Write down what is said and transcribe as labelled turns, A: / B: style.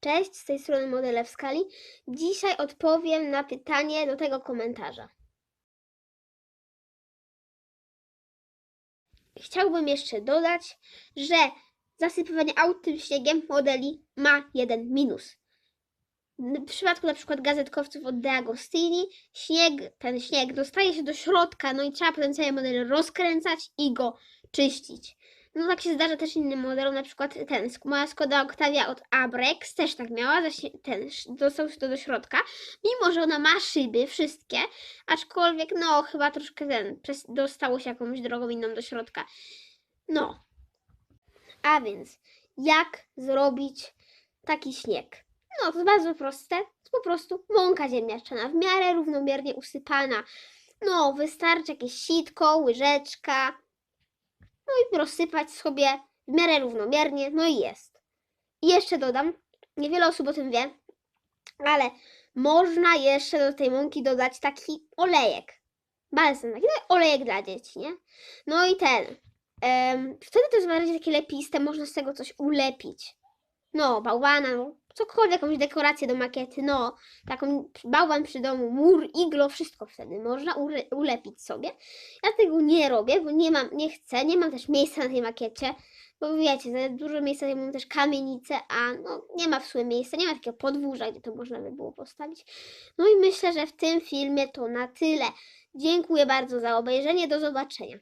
A: Cześć, z tej strony Modele w skali. Dzisiaj odpowiem na pytanie do tego komentarza. Chciałbym jeszcze dodać, że zasypywanie aut tym śniegiem modeli ma jeden minus. W przypadku na przykład gazetkowców od De Agostini, śnieg, ten śnieg dostaje się do środka, no i trzeba potem cały model rozkręcać i go czyścić. No tak się zdarza też innym modelom, na przykład ten, moja Skoda Octavia od Abrex też tak miała, ten, dostał się to do środka, mimo że ona ma szyby wszystkie, aczkolwiek no chyba troszkę ten, dostało się jakąś drogą inną do środka. No. A więc, jak zrobić taki śnieg? No, to bardzo proste. To po prostu mąka ziemniaczana, w miarę równomiernie usypana. No, wystarczy jakieś sitko, łyżeczka, rozsypać sobie w miarę równomiernie, no i jest. I jeszcze dodam, niewiele osób o tym wie, ale można jeszcze do tej mąki dodać taki olejek. Balsam, taki no, olejek dla dzieci, nie? No i ten. wtedy to jest bardziej takie lepiste, można z tego coś ulepić. No, bałwana, no, cokolwiek, jakąś dekorację do makiety, no, taką bałwan przy domu, mur, iglo, wszystko wtedy można ulepić sobie. Ja tego nie robię, bo nie mam, nie chcę, nie mam też miejsca na tej makiecie, bo wiecie, za dużo miejsca zajmują też kamienice, a no, nie ma w sumie miejsca, nie ma takiego podwórza, gdzie to można by było postawić. No i myślę, że w tym filmie to na tyle. Dziękuję bardzo za obejrzenie, do zobaczenia.